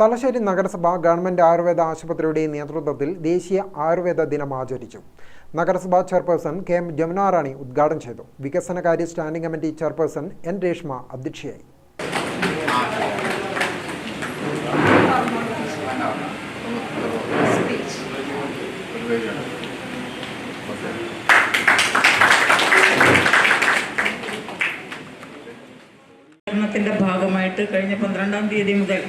തലശ്ശേരി നഗരസഭ ഗവൺമെന്റ് ആയുർവേദ ആശുപത്രിയുടെ നേതൃത്വത്തിൽ ദേശീയ ആയുർവേദ ദിനം ആചരിച്ചു. നഗരസഭാ ചെയർപേഴ്സൺ കെ എം ജമുനാറാണി ഉദ്ഘാടനം ചെയ്തു. വികസനകാര്യ standing committee chairperson N Reshma അധ്യക്ഷയായി. ഭാഗമായിട്ട് കഴിഞ്ഞ പന്ത്രണ്ടാം തീയതി മുതൽ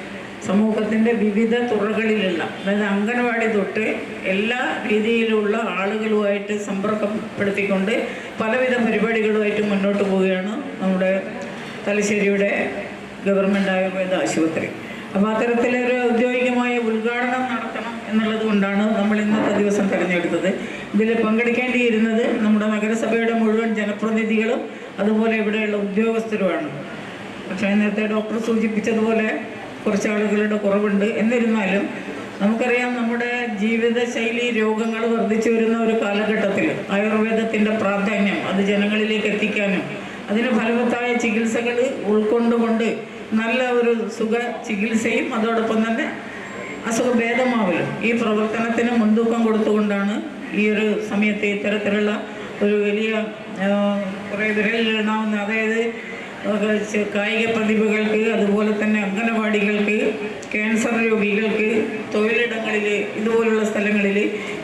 സമൂഹത്തിന്റെ വിവിധ തുറകളിലുള്ള അതായത് അംഗൻവാടി തൊട്ട് എല്ലാ രീതിയിലുള്ള ആളുകളുമായിട്ട് സമ്പർക്കപ്പെടുത്തിക്കൊണ്ട് പലവിധ പരിപാടികളുമായിട്ട് മുന്നോട്ട് പോവുകയാണ് നമ്മുടെ തലശ്ശേരിയുടെ ഗവൺമെന്റ് ആയുർവേദ ആശുപത്രി. അപ്പോൾ അത്തരത്തിലൊരു ഔദ്യോഗികമായ ഉദ്ഘാടനം നടത്തണം എന്നുള്ളത് കൊണ്ടാണ് നമ്മൾ ഇന്നത്തെ ദിവസം തിരഞ്ഞെടുത്തത്. ഇതിൽ പങ്കെടുക്കേണ്ടിയിരുന്നത് നമ്മുടെ നഗരസഭയുടെ മുഴുവൻ ജനപ്രതിനിധികളും അതുപോലെ ഇവിടെയുള്ള ഉദ്യോഗസ്ഥരുമാണ്. പക്ഷേ നേരത്തെ ഡോക്ടർ സൂചിപ്പിച്ചതുപോലെ കുറച്ച് ആളുകളുടെ കുറവുണ്ട്. എന്നിരുന്നാലും നമുക്കറിയാം നമ്മുടെ ജീവിതശൈലി രോഗങ്ങൾ വർദ്ധിച്ചു വരുന്ന ഒരു കാലഘട്ടത്തിൽ ആയുർവേദത്തിന്റെ പ്രാധാന്യം അത് ജനങ്ങളിലേക്ക് എത്തിക്കാനും അതിന് ഫലവത്തായ ചികിത്സകൾ ഉൾക്കൊണ്ടുകൊണ്ട് നല്ല ഒരു സുഖ ചികിത്സയും അതോടൊപ്പം തന്നെ അസുഖഭേദമാവലും ഈ പ്രവർത്തനത്തിന് മുൻതൂക്കം കൊടുത്തുകൊണ്ടാണ് ഈ ഒരു സമയത്ത് ഇത്തരത്തിലുള്ള ഒരു വലിയ കുറേ വിരലിലെണ്ണാവുന്ന അതായത് കായിക പ്രതിഭകൾക്ക് ഇതുപോലുള്ള സ്ഥലങ്ങളിൽ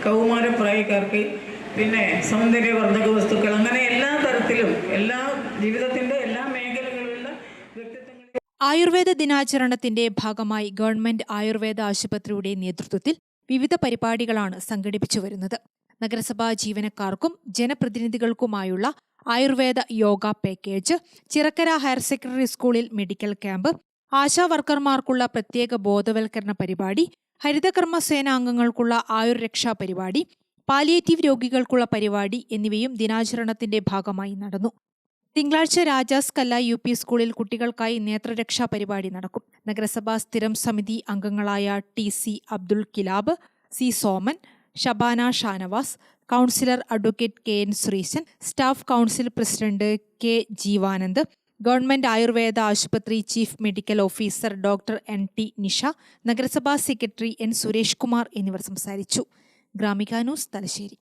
കൗമാരപ്രായക്കാർക്ക് പിന്നെ സൗന്ദര്യവർദ്ധക വസ്തുക്കൾ അങ്ങനെ എല്ലാ തരത്തിലും എല്ലാ ജീവിതത്തിന്റെ എല്ലാ മേഖലകളിലുള്ള ആയുർവേദ ദിനാചരണത്തിന്റെ ഭാഗമായി ഗവൺമെന്റ് ആയുർവേദ ആശുപത്രിയുടെ നേതൃത്വത്തിൽ വിവിധ പരിപാടികളാണ് സംഘടിപ്പിച്ചു വരുന്നത്. നഗരസഭാ ജീവനക്കാർക്കും ജനപ്രതിനിധികൾക്കുമായുള്ള Ayurveda yoga package Chirakkara higher secondary സ്കൂളിൽ മെഡിക്കൽ ക്യാമ്പ് ആശാ വർക്കർമാർക്കുള്ള പ്രത്യേക ബോധവൽക്കരണ പരിപാടി ഹരിതകർമ്മ സേനാംഗങ്ങൾക്കുള്ള ആയുർരക്ഷാ പരിപാടി പാലിയേറ്റീവ് രോഗികൾക്കുള്ള പരിപാടി എന്നിവയും ദിനാചരണത്തിന്റെ ഭാഗമായി നടന്നു. തിങ്കളാഴ്ച രാജാസ് കല്ല യു പി സ്കൂളിൽ കുട്ടികൾക്കായി നേത്രരക്ഷാ പരിപാടി നടക്കും. നഗരസഭാ സ്ഥിരം സമിതി അംഗങ്ങളായ T C Abdul Kilab C Soman Shabana Shanavas councillor advocate K N Sreesan staff council president K Jeevanand government Ayurveda ആശുപത്രി chief medical officer doctor N T Nisha നഗരസഭാ സെക്രട്ടറി എൻ സുരേഷ് കുമാർ എന്നിവർ സംസാരിച്ചു. ഗ്രാമിക തലശ്ശേരി.